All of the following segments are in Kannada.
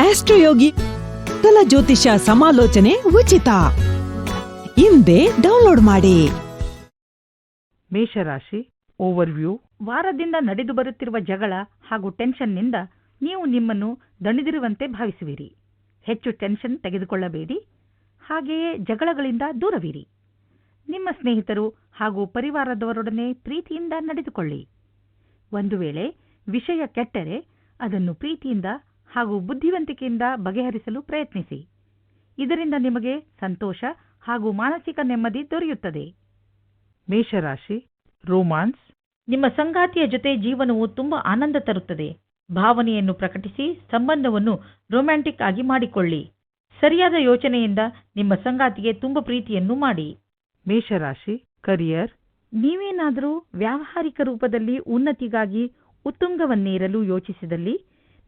ಆಸ್ಟ್ರೋಯೋಗಿ ಕಲ ಜ್ಯೋತಿಷ ಸಮಾಲೋಚನೆ ಉಚಿತ. ಹಿಂದೆ ಡೌನ್ಲೋಡ್ ಮಾಡಿ. ಮೇಷರಾಶಿ, ಓವರ್ವ್ಯೂ, ವಾರದಿಂದ ನಡೆದು ಬರುತ್ತಿರುವ ಜಗಳ ಹಾಗೂ ಟೆನ್ಷನ್ನಿಂದ ನೀವು ನಿಮ್ಮನ್ನು ದಣಿದಿರುವಂತೆ ಭಾವಿಸುವಿರಿ. ಹೆಚ್ಚು ಟೆನ್ಷನ್ ತೆಗೆದುಕೊಳ್ಳಬೇಡಿ. ಹಾಗೆಯೇ ಜಗಳಗಳಿಂದ ದೂರವಿರಿ. ನಿಮ್ಮ ಸ್ನೇಹಿತರು ಹಾಗೂ ಪರಿವಾರದವರೊಡನೆ ಪ್ರೀತಿಯಿಂದ ನಡೆದುಕೊಳ್ಳಿ. ಒಂದು ವೇಳೆ ವಿಷಯ ಕೆಟ್ಟರೆ, ಅದನ್ನು ಪ್ರೀತಿಯಿಂದ ಹಾಗೂ ಬುದ್ಧಿವಂತಿಕೆಯಿಂದ ಬಗೆಹರಿಸಲು ಪ್ರಯತ್ನಿಸಿ. ಇದರಿಂದ ನಿಮಗೆ ಸಂತೋಷ ಹಾಗೂ ಮಾನಸಿಕ ನೆಮ್ಮದಿ ದೊರೆಯುತ್ತದೆ. ಮೇಷರಾಶಿ ರೋಮಾನ್ಸ್. ನಿಮ್ಮ ಸಂಗಾತಿಯ ಜೊತೆ ಜೀವನವು ತುಂಬಾ ಆನಂದ ತರುತ್ತದೆ. ಭಾವನೆಯನ್ನು ಪ್ರಕಟಿಸಿ ಸಂಬಂಧವನ್ನು ರೊಮ್ಯಾಂಟಿಕ್ ಆಗಿ ಮಾಡಿಕೊಳ್ಳಿ. ಸರಿಯಾದ ಯೋಚನೆಯಿಂದ ನಿಮ್ಮ ಸಂಗಾತಿಗೆ ತುಂಬ ಪ್ರೀತಿಯನ್ನು ಮಾಡಿ. ಮೇಷರಾಶಿ ಕರಿಯರ್ ನೀವೇನಾದರೂ ವ್ಯಾವಹಾರಿಕ ರೂಪದಲ್ಲಿ ಉನ್ನತಿಗಾಗಿ ಉತ್ತುಂಗವನ್ನೇರಲು ಯೋಚಿಸಿದಲ್ಲಿ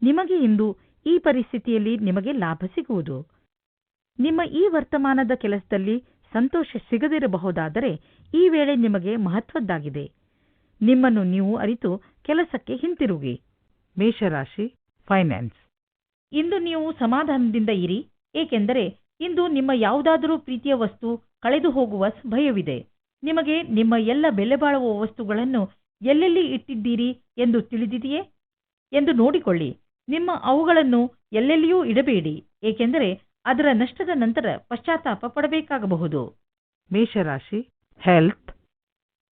ನಿಮಗೆ ಇಂದು ಈ ಪರಿಸ್ಥಿತಿಯಲ್ಲಿ ನಿಮಗೆ ಲಾಭ ಸಿಗುವುದು. ನಿಮ್ಮ ಈ ವರ್ತಮಾನದ ಕೆಲಸದಲ್ಲಿ ಸಂತೋಷ ಸಿಗದಿರಬಹುದಾದರೆ ಈ ವೇಳೆ ನಿಮಗೆ ಮಹತ್ವದ್ದಾಗಿದೆ. ನಿಮ್ಮನ್ನು ನೀವು ಅರಿತು ಕೆಲಸಕ್ಕೆ ಹಿಂತಿರುಗಿ. ಮೇಷರಾಶಿ ಫೈನಾನ್ಸ್ ಇಂದು ನೀವು ಸಮಾಧಾನದಿಂದ ಇರಿ ಏಕೆಂದರೆ ಇಂದು ನಿಮ್ಮ ಯಾವುದಾದರೂ ಪ್ರೀತಿಯ ವಸ್ತು ಕಳೆದು ಹೋಗುವ ಭಯವಿದೆ. ನಿಮಗೆ ನಿಮ್ಮ ಎಲ್ಲ ಬೆಲೆಬಾಳುವ ವಸ್ತುಗಳನ್ನು ಎಲ್ಲೆಲ್ಲಿ ಇಟ್ಟಿದ್ದೀರಿ ಎಂದು ತಿಳಿದಿದೆಯೇ? ಎಂದು ನೋಡಿಕೊಳ್ಳಿ. ನಿಮ್ಮ ಅವುಗಳನ್ನು ಎಲ್ಲೆಲ್ಲಿಯೂ ಇಡಬೇಡಿ ಏಕೆಂದರೆ ಅದರ ನಷ್ಟದ ನಂತರ ಪಶ್ಚಾತ್ತಾಪ ಪಡಬೇಕಾಗಬಹುದು. ಮೇಷರಾಶಿ ಹೆಲ್ತ್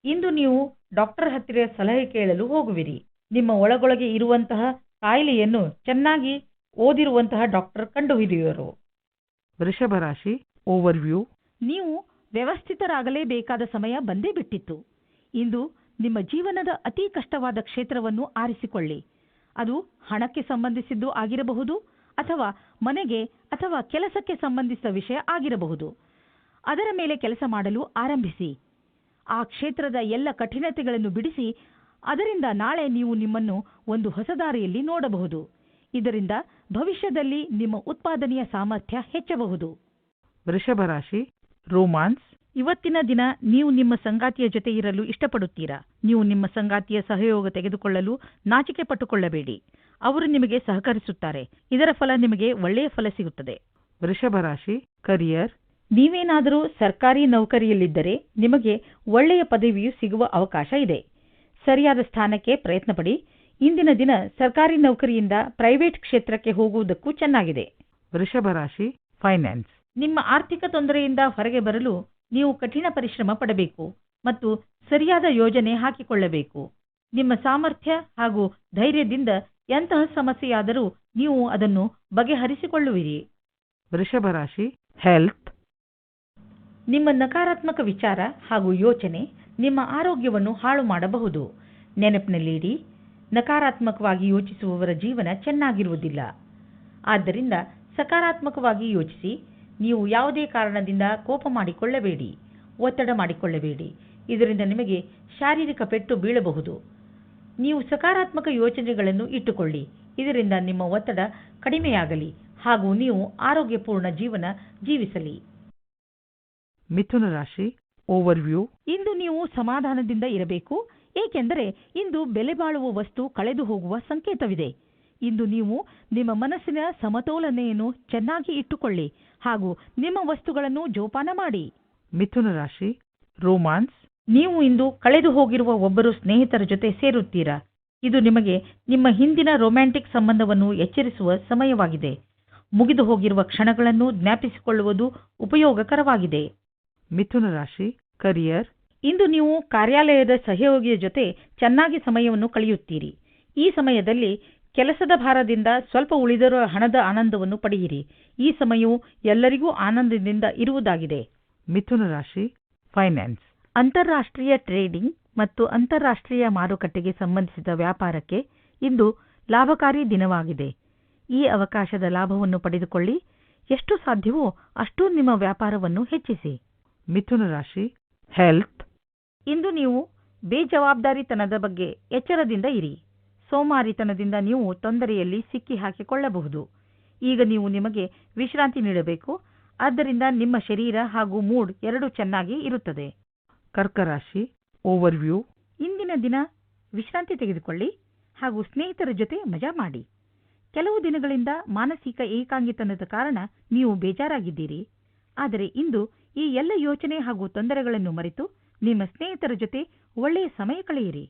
ಇಂದು ನೀವು ಡಾಕ್ಟರ್ ಹತ್ತಿರ ಸಲಹೆ ಕೇಳಲು ಹೋಗುವಿರಿ. ನಿಮ್ಮ ಒಳಗೊಳಗೆ ಇರುವಂತಹ ಕಾಯಿಲೆಯನ್ನು ಚೆನ್ನಾಗಿ ಓದಿರುವಂತಹ ಡಾಕ್ಟರ್ ಕಂಡುಹಿಡಿಯುವರು. ವೃಷಭ ರಾಶಿ ಓವರ್ವ್ಯೂ ನೀವು ವ್ಯವಸ್ಥಿತರಾಗಲೇಬೇಕಾದ ಸಮಯ ಬಂದೇ ಬಿಟ್ಟಿತ್ತು. ಇಂದು ನಿಮ್ಮ ಜೀವನದ ಅತಿ ಕಷ್ಟವಾದ ಕ್ಷೇತ್ರವನ್ನು ಆರಿಸಿಕೊಳ್ಳಿ. ಅದು ಹಣಕ್ಕೆ ಸಂಬಂಧಿಸಿದ್ದು ಆಗಿರಬಹುದು ಅಥವಾ ಮನೆಗೆ ಅಥವಾ ಕೆಲಸಕ್ಕೆ ಸಂಬಂಧಿಸಿದ ವಿಷಯ ಆಗಿರಬಹುದು. ಅದರ ಮೇಲೆ ಕೆಲಸ ಮಾಡಲು ಆರಂಭಿಸಿ. ಆ ಕ್ಷೇತ್ರದ ಎಲ್ಲ ಕಠಿಣತೆಗಳನ್ನು ಬಿಡಿಸಿ ಅದರಿಂದ ನಾಳೆ ನೀವು ನಿಮ್ಮನ್ನು ಒಂದು ಹೊಸದಾರಿಯಲ್ಲಿ ನೋಡಬಹುದು. ಇದರಿಂದ ಭವಿಷ್ಯದಲ್ಲಿ ನಿಮ್ಮ ಉತ್ಪಾದನೆಯ ಸಾಮರ್ಥ್ಯ ಹೆಚ್ಚಬಹುದು. ವೃಷಭ ರಾಶಿ ರೋಮಾನ್ಸ್ ಇವತ್ತಿನ ದಿನ ನೀವು ನಿಮ್ಮ ಸಂಗಾತಿಯ ಜೊತೆ ಇರಲು ಇಷ್ಟಪಡುತ್ತೀರಾ? ನೀವು ನಿಮ್ಮ ಸಂಗಾತಿಯ ಸಹಯೋಗ ತೆಗೆದುಕೊಳ್ಳಲು ನಾಚಿಕೆ ಪಟ್ಟುಕೊಳ್ಳಬೇಡಿ. ಅವರು ನಿಮಗೆ ಸಹಕರಿಸುತ್ತಾರೆ. ಇದರ ಫಲ ನಿಮಗೆ ಒಳ್ಳೆಯ ಫಲ ಸಿಗುತ್ತದೆ. ವೃಷಭ ರಾಶಿ ಕರಿಯರ್ ನೀವೇನಾದರೂ ಸರ್ಕಾರಿ ನೌಕರಿಯಲ್ಲಿದ್ದರೆ ನಿಮಗೆ ಒಳ್ಳೆಯ ಪದವಿಯು ಸಿಗುವ ಅವಕಾಶ ಇದೆ. ಸರಿಯಾದ ಸ್ಥಾನಕ್ಕೆ ಪ್ರಯತ್ನಪಡಿ. ಇಂದಿನ ದಿನ ಸರ್ಕಾರಿ ನೌಕರಿಯಿಂದ ಪ್ರೈವೇಟ್ ಕ್ಷೇತ್ರಕ್ಕೆ ಹೋಗುವುದಕ್ಕೂ ಚೆನ್ನಾಗಿದೆ. ವೃಷಭ ರಾಶಿ ಫೈನಾನ್ಸ್ ನಿಮ್ಮ ಆರ್ಥಿಕ ತೊಂದರೆಯಿಂದ ಹೊರಗೆ ಬರಲು ನೀವು ಕಠಿಣ ಪರಿಶ್ರಮ ಪಡಬೇಕು ಮತ್ತು ಸರಿಯಾದ ಯೋಜನೆ ಹಾಕಿಕೊಳ್ಳಬೇಕು. ನಿಮ್ಮ ಸಾಮರ್ಥ್ಯ ಹಾಗೂ ಧೈರ್ಯದಿಂದ ಎಂತಹ ಸಮಸ್ಯೆಯಾದರೂ ನೀವು ಅದನ್ನು ಬಗೆಹರಿಸಿಕೊಳ್ಳುವಿರಿ. ವೃಷಭ ರಾಶಿ ಹೆಲ್ತ್ ನಿಮ್ಮ ನಕಾರಾತ್ಮಕ ವಿಚಾರ ಹಾಗೂ ಯೋಚನೆ ನಿಮ್ಮ ಆರೋಗ್ಯವನ್ನು ಹಾಳು ಮಾಡಬಹುದು. ನೆನಪಿನಲ್ಲಿಡಿ ನಕಾರಾತ್ಮಕವಾಗಿ ಯೋಚಿಸುವವರ ಜೀವನ ಚೆನ್ನಾಗಿರುವುದಿಲ್ಲ. ಆದ್ದರಿಂದ ಸಕಾರಾತ್ಮಕವಾಗಿ ಯೋಚಿಸಿ ನೀವು ಯಾವುದೇ ಕಾರಣದಿಂದ ಕೋಪ ಮಾಡಿಕೊಳ್ಳಬೇಡಿ ಒತ್ತಡ ಮಾಡಿಕೊಳ್ಳಬೇಡಿ. ಇದರಿಂದ ನಿಮಗೆ ಶಾರೀರಿಕ ಪೆಟ್ಟು ಬೀಳಬಹುದು. ನೀವು ಸಕಾರಾತ್ಮಕ ಯೋಚನೆಗಳನ್ನು ಇಟ್ಟುಕೊಳ್ಳಿ. ಇದರಿಂದ ನಿಮ್ಮ ಒತ್ತಡ ಕಡಿಮೆಯಾಗಲಿ ಹಾಗೂ ನೀವು ಆರೋಗ್ಯಪೂರ್ಣ ಜೀವನ ಜೀವಿಸಲಿ. ಮಿಥುನ ರಾಶಿ ಓವರ್ವ್ಯೂ ಇಂದು ನೀವು ಸಮಾಧಾನದಿಂದ ಇರಬೇಕು ಏಕೆಂದರೆ ಇಂದು ಬೆಲೆ ಬಾಳುವ ವಸ್ತು ಕಳೆದು ಹೋಗುವ ಸಂಕೇತವಿದೆ. ಇಂದು ನೀವು ನಿಮ್ಮ ಮನಸ್ಸಿನ ಸಮತೋಲನೆಯನ್ನು ಚೆನ್ನಾಗಿ ಇಟ್ಟುಕೊಳ್ಳಿ. ಹಾಗೂ ನಿಮ್ಮ ವಸ್ತುಗಳನ್ನು ಜೋಪಾನ ಮಾಡಿ. ಮಿಥುನ ರಾಶಿ ರೋಮಾನ್ಸ್. ನೀವು ಇಂದು ಕಳೆದು ಹೋಗಿರುವ ಒಬ್ಬರು ಸ್ನೇಹಿತರ ಜೊತೆ ಸೇರುತ್ತೀರಾ? ಇದು ನಿಮಗೆ ನಿಮ್ಮ ಹಿಂದಿನ ರೊಮ್ಯಾಂಟಿಕ್ ಸಂಬಂಧವನ್ನು ಎಚ್ಚರಿಸುವ ಸಮಯವಾಗಿದೆ. ಮುಗಿದು ಹೋಗಿರುವ ಕ್ಷಣಗಳನ್ನು ಜ್ಞಾಪಿಸಿಕೊಳ್ಳುವುದು ಉಪಯೋಗಕರವಾಗಿದೆ. ಮಿಥುನ ರಾಶಿ ಕರಿಯರ್ ಇಂದು ನೀವು ಕಾರ್ಯಾಲಯದ ಸಹಯೋಗಿಯ ಜೊತೆ ಚೆನ್ನಾಗಿ ಸಮಯವನ್ನು ಕಳೆಯುತ್ತೀರಿ. ಈ ಸಮಯದಲ್ಲಿ ಕೆಲಸದ ಭಾರದಿಂದ ಸ್ವಲ್ಪ ಉಳಿದಿರುವ ಹಣದ ಆನಂದವನ್ನು ಪಡೆಯಿರಿ. ಈ ಸಮಯವು ಎಲ್ಲರಿಗೂ ಆನಂದದಿಂದ ಇರುವುದಾಗಿದೆ. ಮಿಥುನ ರಾಶಿ ಫೈನಾನ್ಸ್ ಅಂತಾರಾಷ್ಟ್ರೀಯ ಟ್ರೇಡಿಂಗ್ ಮತ್ತು ಅಂತಾರಾಷ್ಟ್ರೀಯ ಮಾರುಕಟ್ಟೆಗೆ ಸಂಬಂಧಿಸಿದ ವ್ಯಾಪಾರಕ್ಕೆ ಇಂದು ಲಾಭಕಾರಿ ದಿನವಾಗಿದೆ. ಈ ಅವಕಾಶದ ಲಾಭವನ್ನು ಪಡೆದುಕೊಳ್ಳಿ. ಎಷ್ಟು ಸಾಧ್ಯವೋ ಅಷ್ಟು ನಿಮ್ಮ ವ್ಯಾಪಾರವನ್ನು ಹೆಚ್ಚಿಸಿ. ಮಿಥುನ ರಾಶಿ ಹೆಲ್ತ್ ಇಂದು ನೀವು ಬೇಜವಾಬ್ದಾರಿತನದ ಬಗ್ಗೆ ಎಚ್ಚರದಿಂದ ಇರಿ. ಸೋಮಾರಿತನದಿಂದ ನೀವು ತೊಂದರೆಯಲ್ಲಿ ಸಿಕ್ಕಿ ಹಾಕಿಕೊಳ್ಳಬಹುದು. ಈಗ ನೀವು ನಿಮಗೆ ವಿಶ್ರಾಂತಿ ನೀಡಬೇಕು. ಆದ್ದರಿಂದ ನಿಮ್ಮ ಶರೀರ ಹಾಗೂ ಮೂಡ್ ಎರಡೂ ಚೆನ್ನಾಗಿ ಇರುತ್ತದೆ. ಕರ್ಕರಾಶಿ ಓವರ್ವ್ಯೂ ಇಂದಿನ ದಿನ ವಿಶ್ರಾಂತಿ ತೆಗೆದುಕೊಳ್ಳಿ ಹಾಗೂ ಸ್ನೇಹಿತರ ಜೊತೆ ಮಜಾ ಮಾಡಿ. ಕೆಲವು ದಿನಗಳಿಂದ ಮಾನಸಿಕ ಏಕಾಂಗಿತನದ ಕಾರಣ ನೀವು ಬೇಜಾರಾಗಿದ್ದೀರಿ. ಆದರೆ ಇಂದು ಈ ಎಲ್ಲ ಯೋಚನೆ ಹಾಗೂ ತೊಂದರೆಗಳನ್ನು ಮರೆತು ನಿಮ್ಮ ಸ್ನೇಹಿತರ ಜೊತೆ ಒಳ್ಳೆಯ ಸಮಯ ಕಳೆಯಿರಿ.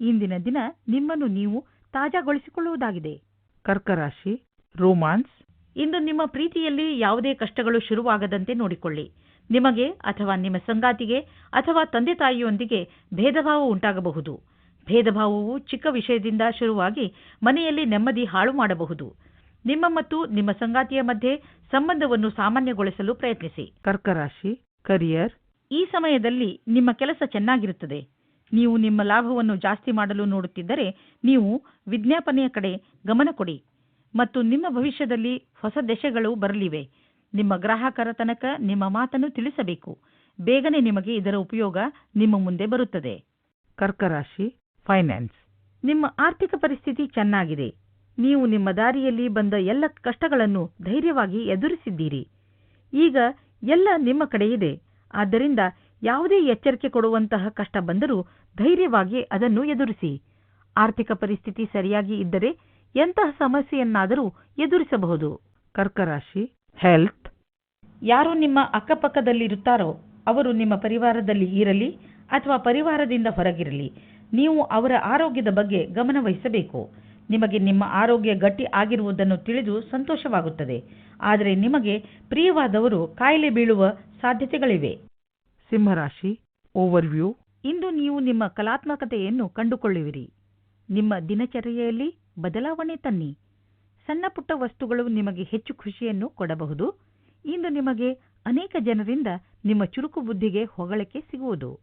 ಇಂದಿನ ದಿನ ನಿಮ್ಮನ್ನು ನೀವು ತಾಜಾಗೊಳಿಸಿಕೊಳ್ಳುವುದಾಗಿದೆ. ಕರ್ಕರಾಶಿ ರೋಮಾನ್ಸ್. ಇಂದು ನಿಮ್ಮ ಪ್ರೀತಿಯಲ್ಲಿ ಯಾವುದೇ ಕಷ್ಟಗಳು ಶುರುವಾಗದಂತೆ ನೋಡಿಕೊಳ್ಳಿ. ನಿಮಗೆ ಅಥವಾ ನಿಮ್ಮ ಸಂಗಾತಿಗೆ ಅಥವಾ ತಂದೆ ತಾಯಿಯೊಂದಿಗೆ ಭೇದಭಾವ ಉಂಟಾಗಬಹುದು. ಭೇದಭಾವವು ಚಿಕ್ಕ ವಿಷಯದಿಂದ ಶುರುವಾಗಿ ಮನೆಯಲ್ಲಿ ನೆಮ್ಮದಿ ಹಾಳು ಮಾಡಬಹುದು. ನಿಮ್ಮ ಮತ್ತು ನಿಮ್ಮ ಸಂಗಾತಿಯ ಮಧ್ಯೆ ಸಂಬಂಧವನ್ನು ಸಾಮಾನ್ಯಗೊಳಿಸಲು ಪ್ರಯತ್ನಿಸಿ. ಕರ್ಕರಾಶಿ ಕರಿಯರ್. ಈ ಸಮಯದಲ್ಲಿ ನಿಮ್ಮ ಕೆಲಸ ಚೆನ್ನಾಗಿರುತ್ತದೆ. ನೀವು ನಿಮ್ಮ ಲಾಭವನ್ನು ಜಾಸ್ತಿ ಮಾಡಲು ನೋಡುತ್ತಿದ್ದರೆ ನೀವು ವಿಜ್ಞಾಪನೆಯ ಕಡೆ ಗಮನ ಕೊಡಿ ಮತ್ತು ನಿಮ್ಮ ಭವಿಷ್ಯದಲ್ಲಿ ಹೊಸ ದಶೆಗಳು ಬರಲಿವೆ. ನಿಮ್ಮ ಗ್ರಾಹಕರ ತನಕ ನಿಮ್ಮ ಮಾತನ್ನು ತಿಳಿಸಬೇಕು. ಬೇಗನೆ ನಿಮಗೆ ಇದರ ಉಪಯೋಗ ನಿಮ್ಮ ಮುಂದೆ ಬರುತ್ತದೆ. ಕರ್ಕರಾಶಿ ಫೈನಾನ್ಸ್. ನಿಮ್ಮ ಆರ್ಥಿಕ ಪರಿಸ್ಥಿತಿ ಚೆನ್ನಾಗಿದೆ. ನೀವು ನಿಮ್ಮ ದಾರಿಯಲ್ಲಿ ಬಂದ ಎಲ್ಲ ಕಷ್ಟಗಳನ್ನು ಧೈರ್ಯವಾಗಿ ಎದುರಿಸಿದ್ದೀರಿ. ಈಗ ಎಲ್ಲ ನಿಮ್ಮ ಕಡೆ ಇದೆ. ಆದ್ದರಿಂದ ಯಾವುದೇ ಎಚ್ಚರಿಕೆ ಕೊಡುವಂತಹ ಕಷ್ಟ ಬಂದರೂ ಧೈರ್ಯವಾಗಿ ಅದನ್ನು ಎದುರಿಸಿ. ಆರ್ಥಿಕ ಪರಿಸ್ಥಿತಿ ಸರಿಯಾಗಿ ಇದ್ದರೆ ಎಂತಹ ಸಮಸ್ಯೆಯನ್ನಾದರೂ ಎದುರಿಸಬಹುದು. ಕರ್ಕರಾಶಿ ಹೆಲ್ತ್ ಯಾರು ನಿಮ್ಮ ಅಕ್ಕಪಕ್ಕದಲ್ಲಿರುತ್ತಾರೋ ಅವರು ನಿಮ್ಮ ಪರಿವಾರದಲ್ಲಿ ಇರಲಿ ಅಥವಾ ಪರಿವಾರದಿಂದ ಹೊರಗಿರಲಿ ನೀವು ಅವರ ಆರೋಗ್ಯದ ಬಗ್ಗೆ ಗಮನವಹಿಸಬೇಕು ನಿಮಗೆ ನಿಮ್ಮ ಆರೋಗ್ಯ ಗಟ್ಟಿ ಆಗಿರುವುದನ್ನು ತಿಳಿದು ಸಂತೋಷವಾಗುತ್ತದೆ. ಆದರೆ ನಿಮಗೆ ಪ್ರಿಯವಾದವರು ಕಾಯಿಲೆ ಬೀಳುವ ಸಾಧ್ಯತೆಗಳಿವೆ. ಸಿಂಹರಾಶಿ ಓವರ್ವ್ಯೂ ಇಂದು ನೀವು ನಿಮ್ಮ ಕಲಾತ್ಮಕತೆಯನ್ನು ಕಂಡುಕೊಳ್ಳುವಿರಿ. ನಿಮ್ಮ ದಿನಚರ್ಯೆಯಲ್ಲಿ ಬದಲಾವಣೆ ತನ್ನಿ. ಸಣ್ಣ ಪುಟ್ಟ ವಸ್ತುಗಳು ನಿಮಗೆ ಹೆಚ್ಚು ಖುಷಿಯನ್ನು ಕೊಡಬಹುದು. ಇಂದು ನಿಮಗೆ ಅನೇಕ ಜನರಿಂದ ನಿಮ್ಮ ಚುರುಕು ಬುದ್ಧಿಗೆ ಹೊಗಳಿಕೆ ಸಿಗುವುದು.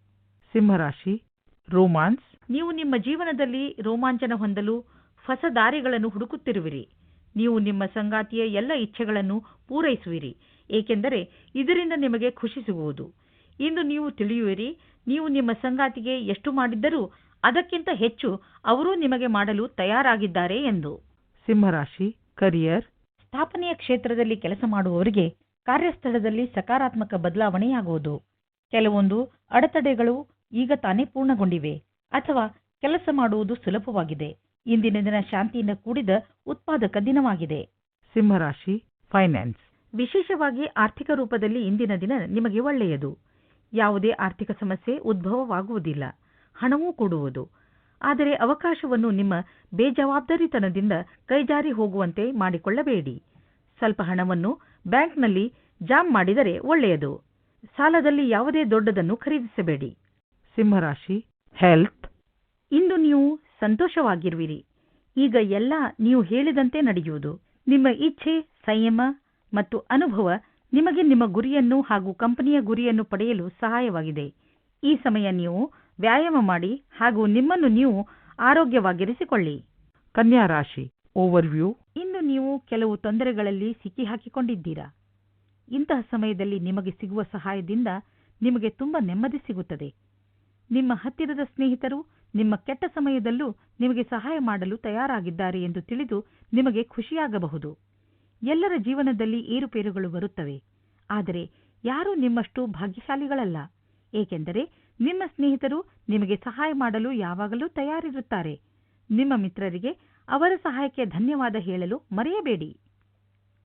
ಸಿಂಹರಾಶಿ ರೋಮಾನ್ಸ್ ನೀವು ನಿಮ್ಮ ಜೀವನದಲ್ಲಿ ರೋಮಾಂಚನ ಹೊಂದಲು ಹೊಸ ದಾರಿಗಳನ್ನು ಹುಡುಕುತ್ತಿರುವಿರಿ. ನೀವು ನಿಮ್ಮ ಸಂಗಾತಿಯ ಎಲ್ಲ ಇಚ್ಛೆಗಳನ್ನು ಪೂರೈಸುವಿರಿ. ಏಕೆಂದರೆ ಇದರಿಂದ ನಿಮಗೆ ಖುಷಿ ಸಿಗುವುದು. ಇಂದು ನೀವು ತಿಳಿಯುವಿರಿ ನೀವು ನಿಮ್ಮ ಸಂಗಾತಿಗೆ ಎಷ್ಟು ಮಾಡಿದ್ದರೂ ಅದಕ್ಕಿಂತ ಹೆಚ್ಚು ಅವರೂ ನಿಮಗೆ ಮಾಡಲು ತಯಾರಾಗಿದ್ದಾರೆ ಎಂದು. ಸಿಂಹರಾಶಿ ಕರಿಯರ್. ಸ್ಥಾಪನೆಯ ಕ್ಷೇತ್ರದಲ್ಲಿ ಕೆಲಸ ಮಾಡುವವರಿಗೆ ಕಾರ್ಯಸ್ಥಳದಲ್ಲಿ ಸಕಾರಾತ್ಮಕ ಬದಲಾವಣೆಯಾಗುವುದು. ಕೆಲವೊಂದು ಅಡೆತಡೆಗಳು ಈಗ ತಾನೇ ಪೂರ್ಣಗೊಂಡಿವೆ ಅಥವಾ ಕೆಲಸ ಮಾಡುವುದು ಸುಲಭವಾಗಿದೆ. ಇಂದಿನ ದಿನ ಶಾಂತಿಯಿಂದ ಕೂಡಿದ ಉತ್ಪಾದಕ ದಿನವಾಗಿದೆ. ಸಿಂಹರಾಶಿ ಫೈನಾನ್ಸ್. ವಿಶೇಷವಾಗಿ ಆರ್ಥಿಕ ರೂಪದಲ್ಲಿ ಇಂದಿನ ದಿನ ನಿಮಗೆ ಒಳ್ಳೆಯದು. ಯಾವುದೇ ಆರ್ಥಿಕ ಸಮಸ್ಯೆ ಉದ್ಭವವಾಗುವುದಿಲ್ಲ. ಹಣವೂ ಕೊಡುವುದು. ಆದರೆ ಅವಕಾಶವನ್ನು ನಿಮ್ಮ ಬೇಜವಾಬ್ದಾರಿತನದಿಂದ ಕೈಜಾರಿ ಹೋಗುವಂತೆ ಮಾಡಿಕೊಳ್ಳಬೇಡಿ. ಸ್ವಲ್ಪ ಹಣವನ್ನು ಬ್ಯಾಂಕ್ನಲ್ಲಿ ಜಾಮ್ ಮಾಡಿದರೆ ಒಳ್ಳೆಯದು. ಸಾಲದಲ್ಲಿ ಯಾವುದೇ ದೊಡ್ಡದನ್ನು ಖರೀದಿಸಬೇಡಿ. ಸಿಂಹರಾಶಿ ಹೆಲ್ತ್. ಇಂದು ನೀವು ಸಂತೋಷವಾಗಿರುವಿರಿ. ಈಗ ಎಲ್ಲ ನೀವು ಹೇಳಿದಂತೆ ನಡೆಯುವುದು. ನಿಮ್ಮ ಇಚ್ಛೆ ಸಂಯಮ ಮತ್ತು ಅನುಭವ ನಿಮಗೆ ನಿಮ್ಮ ಗುರಿಯನ್ನು ಹಾಗೂ ಕಂಪನಿಯ ಗುರಿಯನ್ನು ಪಡೆಯಲು ಸಹಾಯವಾಗಿದೆ. ಈ ಸಮಯ ನೀವು ವ್ಯಾಯಾಮ ಮಾಡಿ ಹಾಗೂ ನಿಮ್ಮನ್ನು ನೀವು ಆರೋಗ್ಯವಾಗಿರಿಸಿಕೊಳ್ಳಿ. ಕನ್ಯಾ ರಾಶಿ ಓವರ್ವ್ಯೂ ಇಂದು ನೀವು ಕೆಲವು ತೊಂದರೆಗಳಲ್ಲಿ ಸಿಕ್ಕಿಹಾಕಿಕೊಂಡಿದ್ದೀರಾ? ಇಂತಹ ಸಮಯದಲ್ಲಿ ನಿಮಗೆ ಸಿಗುವ ಸಹಾಯದಿಂದ ನಿಮಗೆ ತುಂಬ ನೆಮ್ಮದಿ ಸಿಗುತ್ತದೆ. ನಿಮ್ಮ ಹತ್ತಿರದ ಸ್ನೇಹಿತರು ನಿಮ್ಮ ಕೆಟ್ಟ ಸಮಯದಲ್ಲೂ ನಿಮಗೆ ಸಹಾಯ ಮಾಡಲು ತಯಾರಾಗಿದ್ದಾರೆ ಎಂದು ತಿಳಿದು ನಿಮಗೆ ಖುಷಿಯಾಗಬಹುದು. ಎಲ್ಲರ ಜೀವನದಲ್ಲಿ ಏರುಪೇರುಗಳು ಬರುತ್ತವೆ. ಆದರೆ ಯಾರೂ ನಿಮ್ಮಷ್ಟು ಭಾಗ್ಯಶಾಲಿಗಳಲ್ಲ. ಏಕೆಂದರೆ ನಿಮ್ಮ ಸ್ನೇಹಿತರು ನಿಮಗೆ ಸಹಾಯ ಮಾಡಲು ಯಾವಾಗಲೂ ತಯಾರಿರುತ್ತಾರೆ. ನಿಮ್ಮ ಮಿತ್ರರಿಗೆ ಅವರ ಸಹಾಯಕ್ಕೆ ಧನ್ಯವಾದ ಹೇಳಲು ಮರೆಯಬೇಡಿ.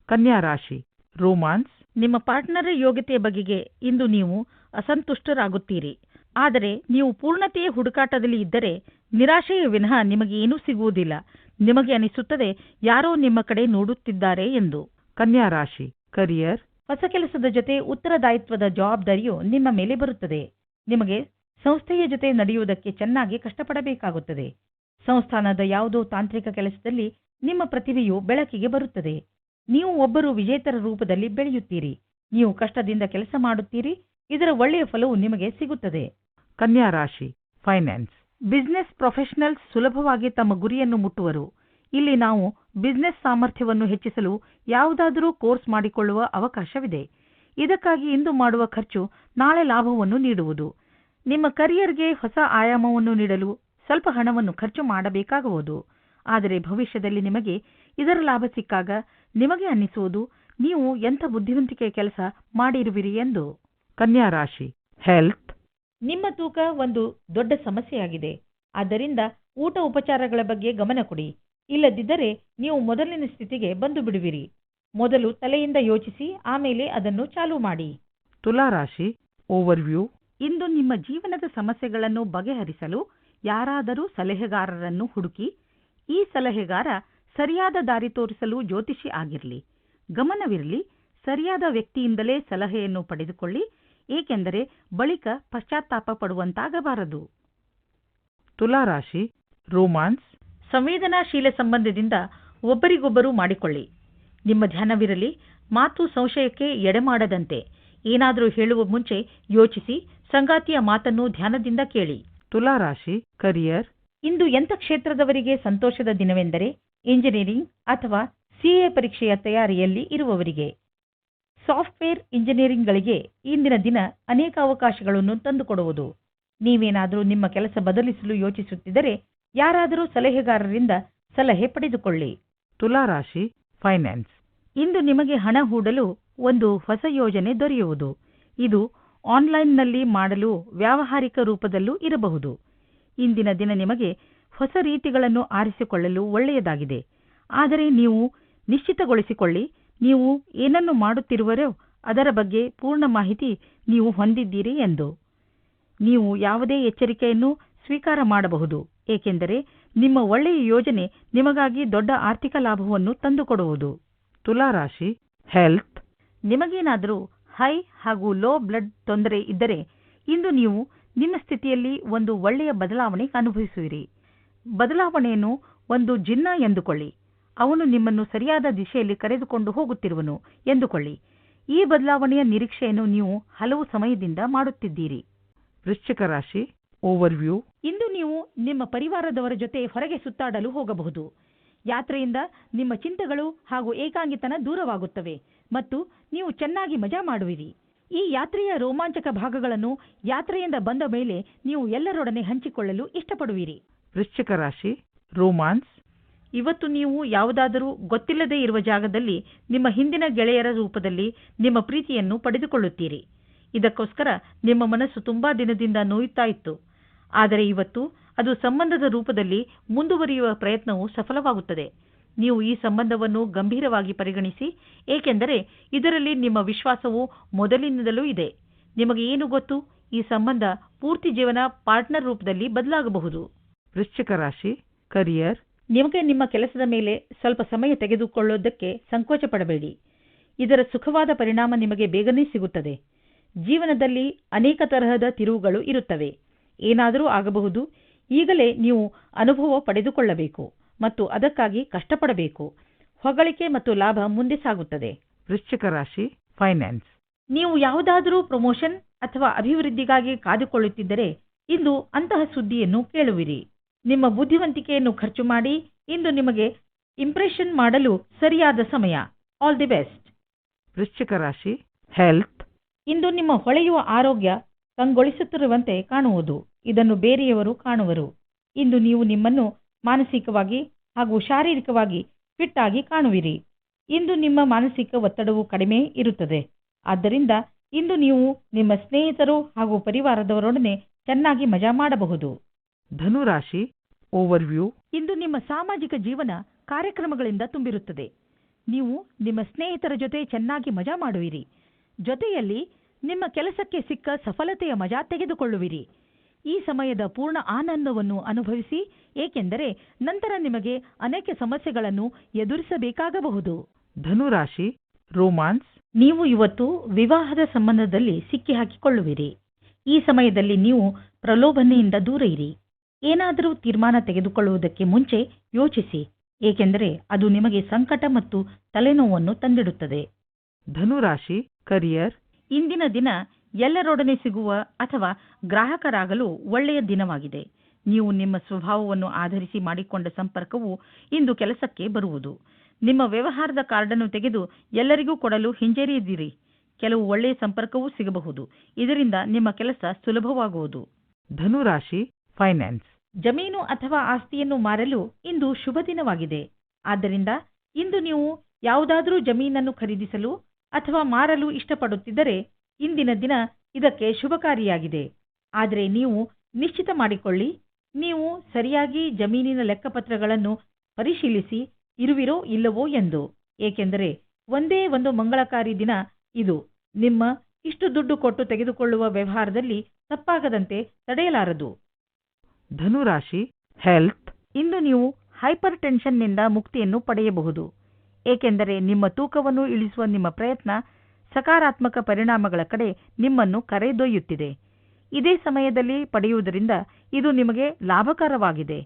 ಕನ್ಯಾ ರಾಶಿ ರೋಮಾನ್ಸ್. ನಿಮ್ಮ ಪಾರ್ಟ್ನರ್ ಯೋಗ್ಯತೆಯ ಬಗೆಗೆ ಇಂದು ನೀವು ಅಸಂತುಷ್ಟರಾಗುತ್ತೀರಿ. ಆದರೆ ನೀವು ಪೂರ್ಣತೆಯ ಹುಡುಕಾಟದಲ್ಲಿ ಇದ್ದರೆ ನಿರಾಶೆಯ ವಿನಃ ನಿಮಗೆ ಏನೂ ಸಿಗುವುದಿಲ್ಲ. ನಿಮಗೆ ಅನಿಸುತ್ತದೆ ಯಾರೋ ನಿಮ್ಮ ಕಡೆ ನೋಡುತ್ತಿದ್ದಾರೆ ಎಂದು. ಕನ್ಯಾ ರಾಶಿ ಕರಿಯರ್ ಹೊಸ ಕೆಲಸದ ಜೊತೆ ಉತ್ತರದಾಯಿತ್ವದ ಜವಾಬ್ದಾರಿಯು ನಿಮ್ಮ ಮೇಲೆ ಬರುತ್ತದೆ. ನಿಮಗೆ ಸಂಸ್ಥೆಯ ಜೊತೆ ನಡೆಯುವುದಕ್ಕೆ ಚೆನ್ನಾಗಿ ಕಷ್ಟಪಡಬೇಕಾಗುತ್ತದೆ. ಸಂಸ್ಥಾನದ ಯಾವುದೋ ತಾಂತ್ರಿಕ ಕೆಲಸದಲ್ಲಿ ನಿಮ್ಮ ಪ್ರತಿಭೆಯು ಬೆಳಕಿಗೆ ಬರುತ್ತದೆ. ನೀವು ಒಬ್ಬರು ವಿಜೇತರ ರೂಪದಲ್ಲಿ ಬೆಳೆಯುತ್ತೀರಿ. ನೀವು ಕಷ್ಟದಿಂದ ಕೆಲಸ ಮಾಡುತ್ತೀರಿ. ಇದರ ಒಳ್ಳೆಯ ಫಲವು ನಿಮಗೆ ಸಿಗುತ್ತದೆ. ಕನ್ಯಾ ರಾಶಿ ಫೈನಾನ್ಸ್ ಬಿಸಿನೆಸ್ ಪ್ರೊಫೆಷನಲ್ಸ್ ಸುಲಭವಾಗಿ ತಮ್ಮ ಗುರಿಯನ್ನು ಮುಟ್ಟುವರು. ಇಲ್ಲಿ ನಾವು ಬಿಸ್ನೆಸ್ ಸಾಮರ್ಥ್ಯವನ್ನು ಹೆಚ್ಚಿಸಲು ಯಾವುದಾದರೂ ಕೋರ್ಸ್ ಮಾಡಿಕೊಳ್ಳುವ ಅವಕಾಶವಿದೆ. ಇದಕ್ಕಾಗಿ ಇಂದು ಮಾಡುವ ಖರ್ಚು ನಾಳೆ ಲಾಭವನ್ನು ನೀಡುವುದು. ನಿಮ್ಮ ಕರಿಯರ್ಗೆ ಹೊಸ ಆಯಾಮವನ್ನು ನೀಡಲು ಸ್ವಲ್ಪ ಹಣವನ್ನು ಖರ್ಚು ಮಾಡಬೇಕಾಗುವುದು. ಆದರೆ ಭವಿಷ್ಯದಲ್ಲಿ ನಿಮಗೆ ಇದರ ಲಾಭ ಸಿಕ್ಕಾಗ ನಿಮಗೆ ಅನ್ನಿಸುವುದು, ನೀವು ಎಂಥ ಬುದ್ಧಿವಂತಿಕೆಯ ಕೆಲಸ ಮಾಡಿರುವಿರಿ ಎಂದು. ಕನ್ಯಾ ರಾಶಿ ಹೆಲ್ತ್ ನಿಮ್ಮ ತೂಕ ಒಂದು ದೊಡ್ಡ ಸಮಸ್ಯೆಯಾಗಿದೆ. ಆದ್ದರಿಂದ ಊಟ ಉಪಚಾರಗಳ ಬಗ್ಗೆ ಗಮನ ಕೊಡಿ. ಇಲ್ಲದಿದ್ದರೆ ನೀವು ಮೊದಲಿನ ಸ್ಥಿತಿಗೆ ಬಂದು ಬಿಡುವಿರಿ. ಮೊದಲು ತಲೆಯಿಂದ ಯೋಚಿಸಿ, ಆಮೇಲೆ ಅದನ್ನು ಚಾಲೂ ಮಾಡಿ. ತುಲಾರಾಶಿ ಓವರ್ವ್ಯೂ ಇಂದು ನಿಮ್ಮ ಜೀವನದ ಸಮಸ್ಯೆಗಳನ್ನು ಬಗೆಹರಿಸಲು ಯಾರಾದರೂ ಸಲಹೆಗಾರರನ್ನು ಹುಡುಕಿ, ಈ ಸಲಹೆಗಾರ ಸರಿಯಾದ ದಾರಿ ತೋರಿಸಲು ಜ್ಯೋತಿಷಿ ಆಗಿರಲಿ. ಗಮನವಿರಲಿ, ಸರಿಯಾದ ವ್ಯಕ್ತಿಯಿಂದಲೇ ಸಲಹೆಯನ್ನು ಪಡೆದುಕೊಳ್ಳಿ ಏಕೆಂದರೆ ಬಳಿಕ ಪಶ್ಚಾತ್ತಾಪ ಪಡುವಂತಾಗಬಾರದು. ತುಲಾರಾಶಿ ರೋಮಾನ್ಸ್. ಸಂವೇದನಾಶೀಲ ಸಂಬಂಧದಿಂದ ಒಬ್ಬರಿಗೊಬ್ಬರು ಮಾಡಿಕೊಳ್ಳಿ. ನಿಮ್ಮ ಧ್ಯಾನವಿರಲಿ ಮಾತು ಸಂಶಯಕ್ಕೆ ಎಡೆಮಾಡದಂತೆ. ಏನಾದರೂ ಹೇಳುವ ಮುಂಚೆ ಯೋಚಿಸಿ ಸಂಗಾತಿಯ ಮಾತನ್ನು ಧ್ಯಾನದಿಂದ ಕೇಳಿ. ತುಲಾರಾಶಿ ಕರಿಯರ್. ಇಂದು ಎಂಥ ಕ್ಷೇತ್ರದವರಿಗೆ ಸಂತೋಷದ ದಿನವೆಂದರೆ ಇಂಜಿನಿಯರಿಂಗ್ ಅಥವಾ ಸಿಎ ಪರೀಕ್ಷೆಯ ತಯಾರಿಯಲ್ಲಿ ಇರುವವರಿಗೆ. ಸಾಫ್ಟ್ವೇರ್ ಇಂಜಿನಿಯರಿಂಗ್ಗಳಿಗೆ ಇಂದಿನ ದಿನ ಅನೇಕ ಅವಕಾಶಗಳನ್ನು ತಂದುಕೊಡುವುದು. ನೀವೇನಾದರೂ ನಿಮ್ಮ ಕೆಲಸ ಬದಲಿಸಲು ಯೋಚಿಸುತ್ತಿದ್ದರೆ ಯಾರಾದರೂ ಸಲಹೆಗಾರರಿಂದ ಸಲಹೆ ಪಡೆದುಕೊಳ್ಳಿ. ತುಲಾ ರಾಶಿ ಫೈನಾನ್ಸ್. ಇಂದು ನಿಮಗೆ ಹಣ ಹೂಡಲು ಒಂದು ಹೊಸ ಯೋಜನೆ ದೊರೆಯುವುದು. ಇದು ಆನ್ಲೈನ್ನಲ್ಲಿ ಮಾಡಲು ವ್ಯಾವಹಾರಿಕ ರೂಪದಲ್ಲೂ ಇರಬಹುದು. ಇಂದಿನ ದಿನ ನಿಮಗೆ ಹೊಸ ರೀತಿಗಳನ್ನು ಆರಿಸಿಕೊಳ್ಳಲು ಒಳ್ಳೆಯದಾಗಿದೆ. ಆದರೆ ನೀವು ನಿಶ್ಚಿತಗೊಳಿಸಿಕೊಳ್ಳಿ. ನೀವು ಏನನ್ನು ಮಾಡುತ್ತಿರುವರೋ ಅದರ ಬಗ್ಗೆ ಪೂರ್ಣ ಮಾಹಿತಿ ನೀವು ಹೊಂದಿದ್ದೀರಿ ಎಂದು. ನೀವು ಯಾವುದೇ ಎಚ್ಚರಿಕೆಯನ್ನು ಸ್ವೀಕಾರ ಮಾಡಬಹುದು, ಏಕೆಂದರೆ ನಿಮ್ಮ ಒಳ್ಳೆಯ ಯೋಜನೆ ನಿಮಗಾಗಿ ದೊಡ್ಡ ಆರ್ಥಿಕ ಲಾಭವನ್ನು ತಂದುಕೊಡುವುದು. ತುಲಾ ರಾಶಿ ಹೆಲ್ತ್ ನಿಮಗೇನಾದರೂ ಹೈ ಹಾಗೂ ಲೋ ಬ್ಲಡ್ ತೊಂದರೆ ಇದ್ದರೆ ಇಂದು ನೀವು ನಿಮ್ಮ ಸ್ಥಿತಿಯಲ್ಲಿ ಒಂದು ಒಳ್ಳೆಯ ಬದಲಾವಣೆ ಅನುಭವಿಸುವಿರಿ. ಬದಲಾವಣೆಯನ್ನು ಒಂದು ಜಿನ್ನ ಎಂದುಕೊಳ್ಳಿ. ಅವನು ನಿಮ್ಮನ್ನು ಸರಿಯಾದ ದಿಶೆಯಲ್ಲಿ ಕರೆದುಕೊಂಡು ಹೋಗುತ್ತಿರುವನು. ಎಂದುಕೊಳ್ಳಿ. ಈ ಬದಲಾವಣೆಯ ನಿರೀಕ್ಷೆಯನ್ನು ನೀವು ಹಲವು ಸಮಯದಿಂದ ಮಾಡುತ್ತಿದ್ದೀರಿ. ವೃಶ್ಚಿಕ ರಾಶಿ ಓವರ್ವ್ಯೂ ಇಂದು ನೀವು ನಿಮ್ಮ ಪರಿವಾರದವರ ಜೊತೆ ಹೊರಗೆ ಸುತ್ತಾಡಲು ಹೋಗಬಹುದು. ಯಾತ್ರೆಯಿಂದ ನಿಮ್ಮ ಚಿಂತೆಗಳು ಹಾಗೂ ಏಕಾಂಗಿತನ ದೂರವಾಗುತ್ತವೆ ಮತ್ತು ನೀವು ಚೆನ್ನಾಗಿ ಮಜಾ ಮಾಡುವಿರಿ. ಈ ಯಾತ್ರೆಯ ರೋಮಾಂಚಕ ಭಾಗಗಳನ್ನು ಯಾತ್ರೆಯಿಂದ ಬಂದ ಮೇಲೆ ನೀವು ಎಲ್ಲರೊಡನೆ ಹಂಚಿಕೊಳ್ಳಲು ಇಷ್ಟಪಡುವಿರಿ. ವೃಶ್ಚಿಕ ರಾಶಿ ರೋಮಾನ್ಸ್ ಇವತ್ತು ನೀವು ಯಾವುದಾದರೂ ಗೊತ್ತಿಲ್ಲದೇ ಇರುವ ಜಾಗದಲ್ಲಿ ನಿಮ್ಮ ಹಿಂದಿನ ಗೆಳೆಯರ ರೂಪದಲ್ಲಿ ನಿಮ್ಮ ಪ್ರೀತಿಯನ್ನು ಪಡೆದುಕೊಳ್ಳುತ್ತೀರಿ. ಇದಕ್ಕೋಸ್ಕರ ನಿಮ್ಮ ಮನಸ್ಸು ತುಂಬಾ ದಿನದಿಂದ ನೋಯುತ್ತಾ ಇತ್ತು ಆದರೆ ಇವತ್ತು ಅದು ಸಂಬಂಧದ ರೂಪದಲ್ಲಿ ಮುಂದುವರಿಯುವ ಪ್ರಯತ್ನವು ಸಫಲವಾಗುತ್ತದೆ. ನೀವು ಈ ಸಂಬಂಧವನ್ನು ಗಂಭೀರವಾಗಿ ಪರಿಗಣಿಸಿ, ಏಕೆಂದರೆ ಇದರಲ್ಲಿ ನಿಮ್ಮ ವಿಶ್ವಾಸವು ಮೊದಲಿನಿಂದಲೂ ಇದೆ. ನಿಮಗೆ ಏನು ಗೊತ್ತು? ಈ ಸಂಬಂಧ ಪೂರ್ತಿ ಜೀವನ ಪಾರ್ಟ್ನರ್ ರೂಪದಲ್ಲಿ ಬದಲಾಗಬಹುದು. ವೃಶ್ಚಿಕ ರಾಶಿ, ಕರಿಯರ್ ನಿಮಗೆ ನಿಮ್ಮ ಕೆಲಸದ ಮೇಲೆ ಸ್ವಲ್ಪ ಸಮಯ ತೆಗೆದುಕೊಳ್ಳೋದಕ್ಕೆ ಸಂಕೋಚ ಪಡಬೇಡಿ ಇದರ ಸುಖವಾದ ಪರಿಣಾಮ ನಿಮಗೆ ಬೇಗನೆ ಸಿಗುತ್ತದೆ. ಜೀವನದಲ್ಲಿ ಅನೇಕ ತರಹದ ತಿರುವುಗಳು ಇರುತ್ತವೆ. ಏನಾದರೂ ಆಗಬಹುದು. ಈಗಲೇ ನೀವು ಅನುಭವ ಪಡೆದುಕೊಳ್ಳಬೇಕು ಮತ್ತು ಅದಕ್ಕಾಗಿ ಕಷ್ಟಪಡಬೇಕು. ಹೊಗಳಿಕೆ ಮತ್ತು ಲಾಭ ಮುಂದೆ ಸಾಗುತ್ತದೆ. ವೃಶ್ಚಿಕ ರಾಶಿ ಫೈನಾನ್ಸ್ ನೀವು ಯಾವುದಾದರೂ ಪ್ರಮೋಷನ್ ಅಥವಾ ಅಭಿವೃದ್ಧಿಗಾಗಿ ಕಾದುಕೊಳ್ಳುತ್ತಿದ್ದರೆ ಇಂದು ಅಂತಹ ಸುದ್ದಿಯನ್ನು ಕೇಳುವಿರಿ. ನಿಮ್ಮ ಬುದ್ಧಿವಂತಿಕೆಯನ್ನು ಖರ್ಚು ಮಾಡಿ ಇಂದು ನಿಮಗೆ ಇಂಪ್ರೆಷನ್ ಮಾಡಲು ಸರಿಯಾದ ಸಮಯ. ಆಲ್ ದಿ ಬೆಸ್ಟ್ ವೃಶ್ಚಿಕ ರಾಶಿ ಹೆಲ್ತ್ ಇಂದು ನಿಮ್ಮ ಹೊಳೆಯುವ ಆರೋಗ್ಯ ಕಂಗೊಳಿಸುತ್ತಿರುವಂತೆ ಕಾಣುವುದು. ಇದನ್ನು ಬೇರೆಯವರು ಕಾಣುವರು. ಇಂದು ನೀವು ನಿಮ್ಮನ್ನು ಮಾನಸಿಕವಾಗಿ ಹಾಗೂ ಶಾರೀರಿಕವಾಗಿ ಫಿಟ್ ಆಗಿ ಕಾಣುವಿರಿ. ಇಂದು ನಿಮ್ಮ ಮಾನಸಿಕ ಒತ್ತಡವು ಕಡಿಮೆ ಇರುತ್ತದೆ. ಆದ್ದರಿಂದ ಇಂದು ನೀವು ನಿಮ್ಮ ಸ್ನೇಹಿತರು ಹಾಗೂ ಪರಿವಾರದವರೊಡನೆ ಚೆನ್ನಾಗಿ ಮಜಾ ಮಾಡಬಹುದು. ಧನು ರಾಶಿ ಓವರ್ವ್ಯೂ ಇಂದು ನಿಮ್ಮ ಸಾಮಾಜಿಕ ಜೀವನ ಕಾರ್ಯಕ್ರಮಗಳಿಂದ ತುಂಬಿರುತ್ತದೆ. ನೀವು ನಿಮ್ಮ ಸ್ನೇಹಿತರ ಜೊತೆ ಚೆನ್ನಾಗಿ ಮಜಾ ಮಾಡುವಿರಿ. ಜೊತೆಯಲ್ಲಿ ನಿಮ್ಮ ಕೆಲಸಕ್ಕೆ ಸಿಕ್ಕ ಸಫಲತೆಯ ಮಜಾ ತೆಗೆದುಕೊಳ್ಳುವಿರಿ. ಈ ಸಮಯದ ಪೂರ್ಣ ಆನಂದವನ್ನು ಅನುಭವಿಸಿ ಏಕೆಂದರೆ ನಂತರ ನಿಮಗೆ ಅನೇಕ ಸಮಸ್ಯೆಗಳನ್ನು ಎದುರಿಸಬೇಕಾಗಬಹುದು. ಧನುರಾಶಿ ರೋಮಾನ್ಸ್ ನೀವು ಇವತ್ತು ವಿವಾಹದ ಸಂಬಂಧದಲ್ಲಿ ಸಿಕ್ಕಿಹಾಕಿಕೊಳ್ಳುವಿರಿ. ಈ ಸಮಯದಲ್ಲಿ ನೀವು ಪ್ರಲೋಭನೆಯಿಂದ ದೂರ ಇರಿ ಏನಾದರೂ ತೀರ್ಮಾನ ತೆಗೆದುಕೊಳ್ಳುವುದಕ್ಕೆ ಮುಂಚೆ ಯೋಚಿಸಿ ಏಕೆಂದರೆ ಅದು ನಿಮಗೆ ಸಂಕಟ ಮತ್ತು ತಲೆನೋವನ್ನು ತಂದಿಡುತ್ತದೆ. ಧನುರಾಶಿ ಕರಿಯರ್. ಇಂದಿನ ದಿನ ಎಲ್ಲರೊಡನೆ ಸಿಗುವ ಅಥವಾ ಗ್ರಾಹಕರಾಗಲು ಒಳ್ಳೆಯ ದಿನವಾಗಿದೆ. ನೀವು ನಿಮ್ಮ ಸ್ವಭಾವವನ್ನು ಆಧರಿಸಿ ಮಾಡಿಕೊಂಡ ಸಂಪರ್ಕವು ಇಂದು ಕೆಲಸಕ್ಕೆ ಬರುವುದು. ನಿಮ್ಮ ವ್ಯವಹಾರದ ಕಾರ್ಡನ್ನು ತೆಗೆದು ಎಲ್ಲರಿಗೂ ಕೊಡಲು ಹಿಂಜರಿಯದಿರಿ. ಕೆಲವು ಒಳ್ಳೆಯ ಸಂಪರ್ಕವೂ ಸಿಗಬಹುದು. ಇದರಿಂದ ನಿಮ್ಮ ಕೆಲಸ ಸುಲಭವಾಗುವುದು. ಧನು ರಾಶಿ ಫೈನಾನ್ಸ್. ಜಮೀನು ಅಥವಾ ಆಸ್ತಿಯನ್ನು ಮಾರಲು ಇಂದು ಶುಭ ದಿನವಾಗಿದೆ. ಆದ್ದರಿಂದ ಇಂದು ನೀವು ಯಾವುದಾದರೂ ಜಮೀನನ್ನು ಖರೀದಿಸಲು ಅಥವಾ ಮಾರಲು ಇಷ್ಟಪಡುತ್ತಿದ್ದರೆ ಇಂದಿನ ದಿನ ಇದಕ್ಕೆ ಶುಭಕಾರಿಯಾಗಿದೆ. ಆದರೆ ನೀವು ನಿಶ್ಚಿತ ಮಾಡಿಕೊಳ್ಳಿ, ನೀವು ಸರಿಯಾಗಿ ಜಮೀನಿನ ಲೆಕ್ಕಪತ್ರಗಳನ್ನು ಪರಿಶೀಲಿಸಿ ಇರುವಿರೋ ಇಲ್ಲವೋ ಎಂದು. ಏಕೆಂದರೆ ಒಂದೇ ಒಂದು ಮಂಗಳಕಾರಿ ದಿನ ಇದು. ನಿಮ್ಮ ಇಷ್ಟು ದುಡ್ಡು ಕೊಟ್ಟು ತೆಗೆದುಕೊಳ್ಳುವ ವ್ಯವಹಾರದಲ್ಲಿ ತಪ್ಪಾಗದಂತೆ ತಡೆಯಲಾರದು. ಧನುರಾಶಿ ಹೆಲ್ತ್ ಇಂದು ನೀವು ಹೈಪರ್ ಟೆನ್ಷನ್ನಿಂದ ಮುಕ್ತಿಯನ್ನು ಪಡೆಯಬಹುದು. ಏಕೆಂದರೆ ನಿಮ್ಮ ತೂಕವನ್ನು ಇಳಿಸುವ ನಿಮ್ಮ ಪ್ರಯತ್ನ ಸಕಾರಾತ್ಮಕ ಪರಿಣಾಮಗಳ ಕಡೆ ನಿಮ್ಮನ್ನು ಕರೆದೊಯ್ಯುತ್ತಿದೆ. ಇದೇ ಸಮಯದಲ್ಲಿ ಪಡೆಯುವುದರಿಂದ ಇದು ನಿಮಗೆ ಲಾಭಕರವಾಗಿದೆ.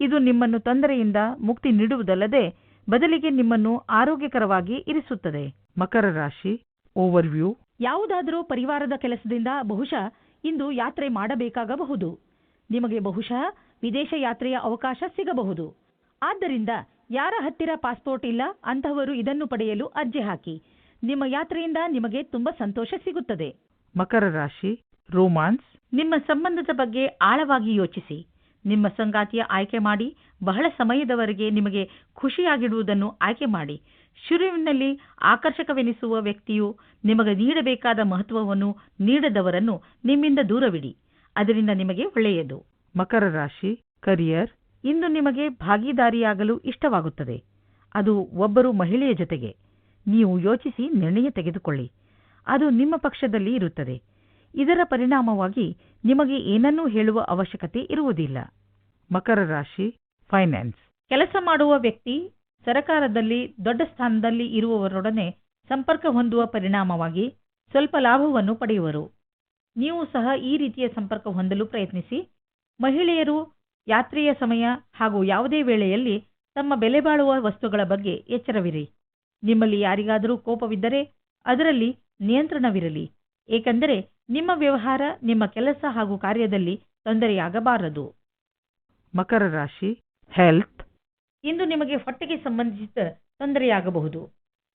ಇದು ನಿಮ್ಮನ್ನು ತೊಂದರೆಯಿಂದ ಮುಕ್ತಿ ನೀಡುವುದಲ್ಲದೆ ಬದಲಿಗೆ ನಿಮ್ಮನ್ನು ಆರೋಗ್ಯಕರವಾಗಿ ಇರಿಸುತ್ತದೆ. ಮಕರ ರಾಶಿ ಓವರ್ವ್ಯೂ ಯಾವುದಾದರೂ ಪರಿವಾರದ ಕೆಲಸದಿಂದ ಬಹುಶಃ ಇಂದು ಯಾತ್ರೆ ಮಾಡಬೇಕಾಗಬಹುದು. ನಿಮಗೆ ಬಹುಶಃ ವಿದೇಶ ಯಾತ್ರೆಯ ಅವಕಾಶ ಸಿಗಬಹುದು. ಆದ್ದರಿಂದ ಯಾರ ಹತ್ತಿರ ಪಾಸ್ಪೋರ್ಟ್ ಇಲ್ಲ ಅಂತಹವರು ಇದನ್ನು ಪಡೆಯಲು ಅರ್ಜಿ ಹಾಕಿ. ನಿಮ್ಮ ಯಾತ್ರೆಯಿಂದ ನಿಮಗೆ ತುಂಬಾ ಸಂತೋಷ ಸಿಗುತ್ತದೆ. ಮಕರ ರಾಶಿ ರೋಮಾನ್ಸ್. ನಿಮ್ಮ ಸಂಬಂಧದ ಬಗ್ಗೆ ಆಳವಾಗಿ ಯೋಚಿಸಿ. ನಿಮ್ಮ ಸಂಗಾತಿಯ ಆಯ್ಕೆ ಮಾಡಿ ಬಹಳ ಸಮಯದವರೆಗೆ ನಿಮಗೆ ಖುಷಿಯಾಗಿಡುವುದನ್ನು ಆಯ್ಕೆ ಮಾಡಿ. ಶುರುವಿನಲ್ಲಿ ಆಕರ್ಷಕವೆನಿಸುವ ವ್ಯಕ್ತಿಯು ನಿಮಗೆ ನೀಡಬೇಕಾದ ಮಹತ್ವವನ್ನು ನೀಡದವರನ್ನು ನಿಮ್ಮಿಂದ ದೂರವಿಡಿ. ಅದರಿಂದ ನಿಮಗೆ ಒಳ್ಳೆಯದು. ಮಕರ ರಾಶಿ ಕರಿಯರ್. ಇಂದು ನಿಮಗೆ ಭಾಗಿದಾರಿಯಾಗಲು ಇಷ್ಟವಾಗುತ್ತದೆ. ಅದು ಒಬ್ಬರು ಮಹಿಳೆಯ ಜೊತೆಗೆ. ನೀವು ಯೋಚಿಸಿ ನಿರ್ಣಯ ತೆಗೆದುಕೊಳ್ಳಿ. ಅದು ನಿಮ್ಮ ಪಕ್ಷದಲ್ಲಿ ಇರುತ್ತದೆ. ಇದರ ಪರಿಣಾಮವಾಗಿ ನಿಮಗೆ ಏನನ್ನೂ ಹೇಳುವ ಅವಶ್ಯಕತೆ ಇರುವುದಿಲ್ಲ. ಮಕರ ರಾಶಿ ಫೈನಾನ್ಸ್. ಕೆಲಸ ಮಾಡುವ ವ್ಯಕ್ತಿ ಸರಕಾರದಲ್ಲಿ ದೊಡ್ಡ ಸ್ಥಾನದಲ್ಲಿ ಇರುವವರೊಡನೆ ಸಂಪರ್ಕ ಹೊಂದುವ ಪರಿಣಾಮವಾಗಿ ಸ್ವಲ್ಪ ಲಾಭವನ್ನು ಪಡೆಯುವರು. ನೀವು ಸಹ ಈ ರೀತಿಯ ಸಂಪರ್ಕ ಹೊಂದಲು ಪ್ರಯತ್ನಿಸಿ. ಮಹಿಳೆಯರು ಯಾತ್ರೆಯ ಸಮಯ ಹಾಗೂ ಯಾವುದೇ ವೇಳೆಯಲ್ಲಿ ತಮ್ಮ ಬೆಲೆಬಾಳುವ ವಸ್ತುಗಳ ಬಗ್ಗೆ ಎಚ್ಚರವಿರಿ. ನಿಮ್ಮಲ್ಲಿ ಯಾರಿಗಾದರೂ ಕೋಪವಿದ್ದರೆ ಅದರಲ್ಲಿ ನಿಯಂತ್ರಣವಿರಲಿ. ಏಕೆಂದರೆ ನಿಮ್ಮ ವ್ಯವಹಾರ ನಿಮ್ಮ ಕೆಲಸ ಹಾಗೂ ಕಾರ್ಯದಲ್ಲಿ ತೊಂದರೆಯಾಗಬಾರದು. ಮಕರ ರಾಶಿ ಹೆಲ್ತ್ ಇಂದು ನಿಮಗೆ ಹೊಟ್ಟೆಗೆ ಸಂಬಂಧಿಸಿದ ತೊಂದರೆಯಾಗಬಹುದು.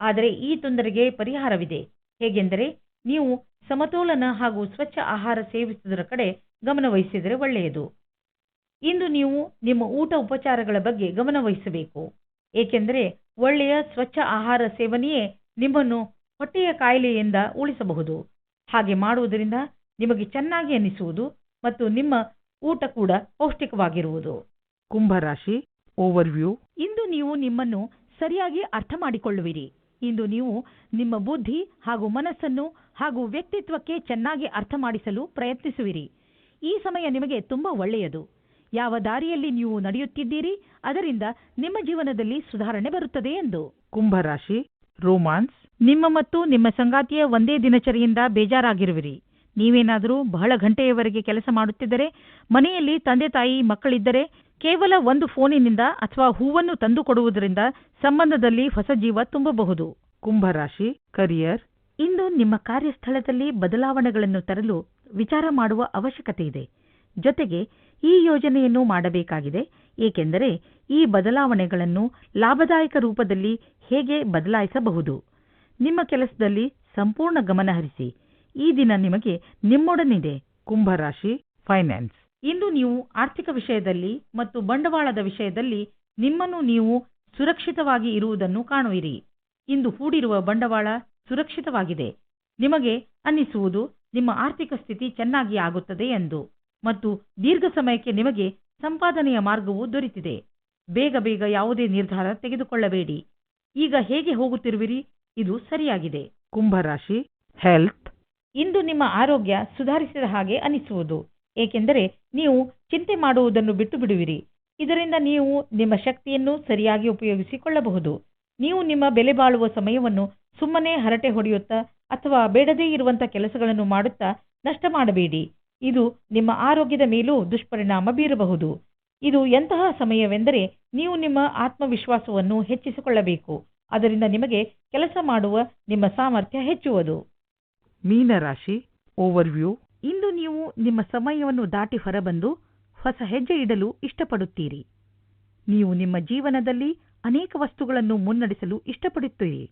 ಆದರೆ ಈ ತೊಂದರೆಗೆ ಪರಿಹಾರವಿದೆ. ಹೇಗೆಂದರೆ ನೀವು ಸಮತೋಲನ ಹಾಗೂ ಸ್ವಚ್ಛ ಆಹಾರ ಸೇವಿಸುವುದರ ಕಡೆ ಗಮನವಹಿಸಿದರೆ ಒಳ್ಳೆಯದು. ಇಂದು ನೀವು ನಿಮ್ಮ ಊಟ ಉಪಚಾರಗಳ ಬಗ್ಗೆ ಗಮನವಹಿಸಬೇಕು ಏಕೆಂದರೆ ಒಳ್ಳೆಯ ಸ್ವಚ್ಛ ಆಹಾರ ಸೇವನೆಯೇ ನಿಮ್ಮನ್ನು ಹೊಟ್ಟೆಯ ಕಾಯಿಲೆಯಿಂದ ಉಳಿಸಬಹುದು. ಹಾಗೆ ಮಾಡುವುದರಿಂದ ನಿಮಗೆ ಚೆನ್ನಾಗಿ ಅನಿಸುವುದು ಮತ್ತು ನಿಮ್ಮ ಊಟ ಕೂಡ ಪೌಷ್ಟಿಕವಾಗಿರುವುದು. ಕುಂಭರಾಶಿ ಓವರ್ವ್ಯೂ ಇಂದು ನೀವು ನಿಮ್ಮನ್ನು ಸರಿಯಾಗಿ ಅರ್ಥ ಮಾಡಿಕೊಳ್ಳುವಿರಿ. ಇಂದು ನೀವು ನಿಮ್ಮ ಬುದ್ಧಿ ಹಾಗೂ ಮನಸ್ಸನ್ನು ಹಾಗೂ ವ್ಯಕ್ತಿತ್ವಕ್ಕೆ ಚೆನ್ನಾಗಿ ಅರ್ಥ ಮಾಡಿಸಲು ಪ್ರಯತ್ನಿಸುವಿರಿ. ಈ ಸಮಯ ನಿಮಗೆ ತುಂಬಾ ಒಳ್ಳೆಯದು. ಯಾವ ದಾರಿಯಲ್ಲಿ ನೀವು ನಡೆಯುತ್ತಿದ್ದೀರಿ, ಅದರಿಂದ ನಿಮ್ಮ ಜೀವನದಲ್ಲಿ ಸುಧಾರಣೆ ಬರುತ್ತದೆ ಎಂದು. ಕುಂಭರಾಶಿ, ರೋಮಾನ್ಸ್, ನಿಮ್ಮ ಮತ್ತು ನಿಮ್ಮ ಸಂಗಾತಿಯ ಒಂದೇ ದಿನಚರಿಯಿಂದ ಬೇಜಾರಾಗಿರುವಿರಿ. ನೀವೇನಾದರೂ ಬಹಳ ಗಂಟೆಯವರೆಗೆ ಕೆಲಸ ಮಾಡುತ್ತಿದ್ದರೆ, ಮನೆಯಲ್ಲಿ ತಂದೆ ತಾಯಿ ಮಕ್ಕಳಿದ್ದರೆ, ಕೇವಲ ಒಂದು ಫೋನಿನಿಂದ ಅಥವಾ ಹೂವನ್ನು ತಂದುಕೊಡುವುದರಿಂದ ಸಂಬಂಧದಲ್ಲಿ ಹೊಸ ಜೀವ ತುಂಬಬಹುದು. ಕುಂಭರಾಶಿ, ಕರಿಯರ್ ಇಂದು ನಿಮ್ಮ ಕಾರ್ಯಸ್ಥಳದಲ್ಲಿ ಬದಲಾವಣೆಗಳನ್ನು ತರಲು ವಿಚಾರ ಮಾಡುವ ಅವಶ್ಯಕತೆ ಇದೆ ಜೊತೆಗೆ ಈ ಯೋಜನೆಯನ್ನು ಮಾಡಬೇಕಾಗಿದೆ, ಏಕೆಂದರೆ ಈ ಬದಲಾವಣೆಗಳನ್ನು ಲಾಭದಾಯಕ ರೂಪದಲ್ಲಿ ಹೇಗೆ ಬದಲಾಯಿಸಬಹುದು? ನಿಮ್ಮ ಕೆಲಸದಲ್ಲಿ ಸಂಪೂರ್ಣ ಗಮನಹರಿಸಿ ಈ ದಿನ ನಿಮಗೆ ನಿಮ್ಮೊಡನಿದೆ. ಕುಂಭರಾಶಿ ಫೈನಾನ್ಸ್. ಇಂದು ನೀವು ಆರ್ಥಿಕ ವಿಷಯದಲ್ಲಿ ಮತ್ತು ಬಂಡವಾಳದ ವಿಷಯದಲ್ಲಿ ನಿಮ್ಮನ್ನು ನೀವು ಸುರಕ್ಷಿತವಾಗಿ ಇರುವುದನ್ನು ಕಾಣುವಿರಿ. ಇಂದು ಹೂಡಿರುವ ಬಂಡವಾಳ ಸುರಕ್ಷಿತವಾಗಿದೆ. ನಿಮಗೆ ಅನ್ನಿಸುವುದು ನಿಮ್ಮ ಆರ್ಥಿಕ ಸ್ಥಿತಿ ಚೆನ್ನಾಗಿ ಆಗುತ್ತದೆ ಎಂದು ಮತ್ತು ದೀರ್ಘ ಸಮಯಕ್ಕೆ ನಿಮಗೆ ಸಂಪಾದನೆಯ ಮಾರ್ಗವು ದೊರೆತಿದೆ. ಬೇಗ ಬೇಗ ಯಾವುದೇ ನಿರ್ಧಾರ ತೆಗೆದುಕೊಳ್ಳಬೇಡಿ. ಈಗ ಹೇಗೆ ಹೋಗುತ್ತಿರುವಿರಿ? ಇದು ಸರಿಯಾಗಿದೆ. ಕುಂಭರಾಶಿ ಹೆಲ್ತ್ ಇಂದು ನಿಮ್ಮ ಆರೋಗ್ಯ ಸುಧಾರಿಸಿದ ಹಾಗೆ ಅನಿಸುವುದು ಏಕೆಂದರೆ ನೀವು ಚಿಂತೆ ಮಾಡುವುದನ್ನು ಬಿಟ್ಟು ಬಿಡುವಿರಿ ಇದರಿಂದ ನೀವು ನಿಮ್ಮ ಶಕ್ತಿಯನ್ನು ಸರಿಯಾಗಿ ಉಪಯೋಗಿಸಿಕೊಳ್ಳಬಹುದು. ನೀವು ನಿಮ್ಮ ಬೆಲೆ ಬಾಳುವ ಸಮಯವನ್ನು ಸುಮ್ಮನೆ ಹರಟೆ ಹೊಡೆಯುತ್ತಾ ಅಥವಾ ಬೇಡದೇ ಇರುವಂತ ಕೆಲಸಗಳನ್ನು ಮಾಡುತ್ತಾ ನಷ್ಟ ಮಾಡಬೇಡಿ. ಇದು ನಿಮ್ಮ ಆರೋಗ್ಯದ ಮೇಲೂ ದುಷ್ಪರಿಣಾಮ ಬೀರಬಹುದು. ಇದು ಎಂತಹ ಸಮಯವೆಂದರೆ ನೀವು ನಿಮ್ಮ ಆತ್ಮವಿಶ್ವಾಸವನ್ನು ಹೆಚ್ಚಿಸಿಕೊಳ್ಳಬೇಕು. ಅದರಿಂದ ನಿಮಗೆ ಕೆಲಸ ಮಾಡುವ ನಿಮ್ಮ ಸಾಮರ್ಥ್ಯ ಹೆಚ್ಚುವುದು. ಮೀನರಾಶಿ ಓವರ್ವ್ಯೂ. ಇಂದು ನೀವು ನಿಮ್ಮ ಸಮಯವನ್ನು ದಾಟಿ ಹೊರಬಂದು ಹೊಸ ಹೆಜ್ಜೆ ಇಡಲು ಇಷ್ಟಪಡುತ್ತೀರಿ. ನೀವು ನಿಮ್ಮ ಜೀವನದಲ್ಲಿ ಅನೇಕ ವಸ್ತುಗಳನ್ನು ಮುನ್ನಡೆಸಲು ಇಷ್ಟಪಡುತ್ತೀರಿ.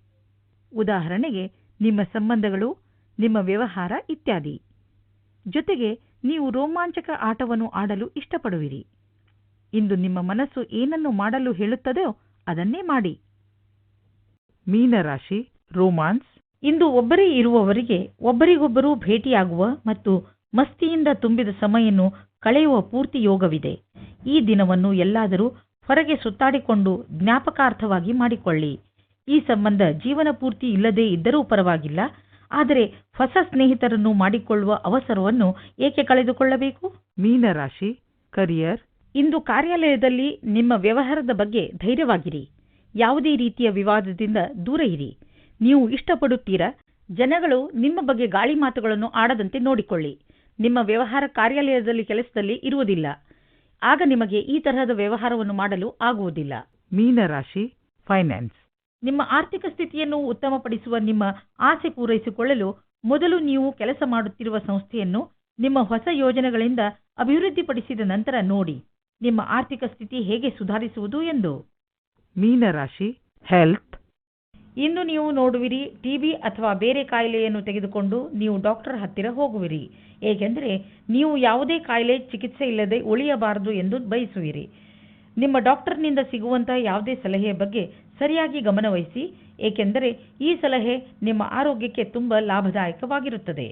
ಉದಾಹರಣೆಗೆ, ನಿಮ್ಮ ಸಂಬಂಧಗಳು, ನಿಮ್ಮ ವ್ಯವಹಾರ ಇತ್ಯಾದಿ. ಜೊತೆಗೆ, ನೀವು ರೋಮಾಂಚಕ ಆಟವನ್ನು ಆಡಲು ಇಷ್ಟಪಡುವಿರಿ. ಇಂದು ನಿಮ್ಮ ಮನಸ್ಸು ಏನನ್ನು ಮಾಡಲು ಹೇಳುತ್ತದೋ ಅದನ್ನೇ ಮಾಡಿ. ಮೀನರಾಶಿ, ರೋಮಾನ್ಸ್. ಇಂದು ಒಬ್ಬರೇ ಇರುವವರಿಗೆ ಒಬ್ಬರಿಗೊಬ್ಬರು ಭೇಟಿಯಾಗುವ ಮತ್ತು ಮಸ್ತಿಯಿಂದ ತುಂಬಿದ ಸಮಯನ್ನು ಕಳೆಯುವ ಪೂರ್ತಿ ಯೋಗವಿದೆ. ಈ ದಿನವನ್ನು ಎಲ್ಲಾದರೂ ಹೊರಗೆ ಸುತ್ತಾಡಿಕೊಂಡು ಜ್ಞಾಪಕಾರ್ಥವಾಗಿ ಮಾಡಿಕೊಳ್ಳಿ. ಈ ಸಂಬಂಧ ಜೀವನ ಪೂರ್ತಿ ಇಲ್ಲದೇ ಇದ್ದರೂ ಪರವಾಗಿಲ್ಲ. ಆದರೆ ಹೊಸ ಸ್ನೇಹಿತರನ್ನು ಮಾಡಿಕೊಳ್ಳುವ ಅವಸರವನ್ನು ಏಕೆ ಕಳೆದುಕೊಳ್ಳಬೇಕು? ಮೀನರಾಶಿ ಕರಿಯರ್ ಇಂದು ಕಾರ್ಯಾಲಯದಲ್ಲಿ ನಿಮ್ಮ ವ್ಯವಹಾರದ ಬಗ್ಗೆ ಧೈರ್ಯವಾಗಿರಿ. ಯಾವುದೇ ರೀತಿಯ ವಿವಾದದಿಂದ ದೂರ ಇರಿ. ನೀವು ಇಷ್ಟಪಡುತ್ತೀರಾ? ಜನಗಳು ನಿಮ್ಮ ಬಗ್ಗೆ ಗಾಳಿ ಮಾತುಗಳನ್ನು ಆಡದಂತೆ ನೋಡಿಕೊಳ್ಳಿ. ನಿಮ್ಮ ವ್ಯವಹಾರ ಕಾರ್ಯಾಲಯದಲ್ಲಿ ಕೆಲಸದಲ್ಲಿ ಇರುವುದಿಲ್ಲ. ಆಗ ನಿಮಗೆ ಈ ತರಹದ ವ್ಯವಹಾರವನ್ನು ಮಾಡಲು ಆಗುವುದಿಲ್ಲ. ಮೀನರಾಶಿ ಫೈನಾನ್ಸ್ ನಿಮ್ಮ ಆರ್ಥಿಕ ಸ್ಥಿತಿಯನ್ನು ಉತ್ತಮಪಡಿಸುವ ನಿಮ್ಮ ಆಸೆ ಪೂರೈಸಿಕೊಳ್ಳಲು ಮೊದಲು ನೀವು ಕೆಲಸ ಮಾಡುತ್ತಿರುವ ಸಂಸ್ಥೆಯನ್ನು ನಿಮ್ಮ ಹೊಸ ಯೋಜನೆಗಳಿಂದ ಅಭಿವೃದ್ಧಿಪಡಿಸಿದ ನಂತರ ನೋಡಿ. ನಿಮ್ಮ ಆರ್ಥಿಕ ಸ್ಥಿತಿ ಹೇಗೆ ಸುಧಾರಿಸುವುದು ಎಂದು. ಮೀನರಾಶಿ ಹೆಲ್ತ್ ಇಂದು ನೀವು ನೋಡುವಿರಿ ಟಿಬಿ ಅಥವಾ ಬೇರೆ ಕಾಯಿಲೆಯನ್ನು ತೆಗೆದುಕೊಂಡು ನೀವು ಡಾಕ್ಟರ್ ಹತ್ತಿರ ಹೋಗುವಿರಿ. ಏಕೆಂದರೆ ನೀವು ಯಾವುದೇ ಕಾಯಿಲೆ ಚಿಕಿತ್ಸೆ ಇಲ್ಲದೆ ಉಳಿಯಬಾರದು ಎಂದು ಬಯಸುವಿರಿ. ನಿಮ್ಮ ಡಾಕ್ಟರ್ನಿಂದ ಸಿಗುವಂತಹ ಯಾವುದೇ ಸಲಹೆಯ ಬಗ್ಗೆ ಸರಿಯಾಗಿ ಗಮನವಹಿಸಿ ಏಕೆಂದರೆ ಈ ಸಲಹೆ ನಿಮ್ಮ ಆರೋಗ್ಯಕ್ಕೆ ತುಂಬ ಲಾಭದಾಯಕವಾಗಿರುತ್ತದೆ.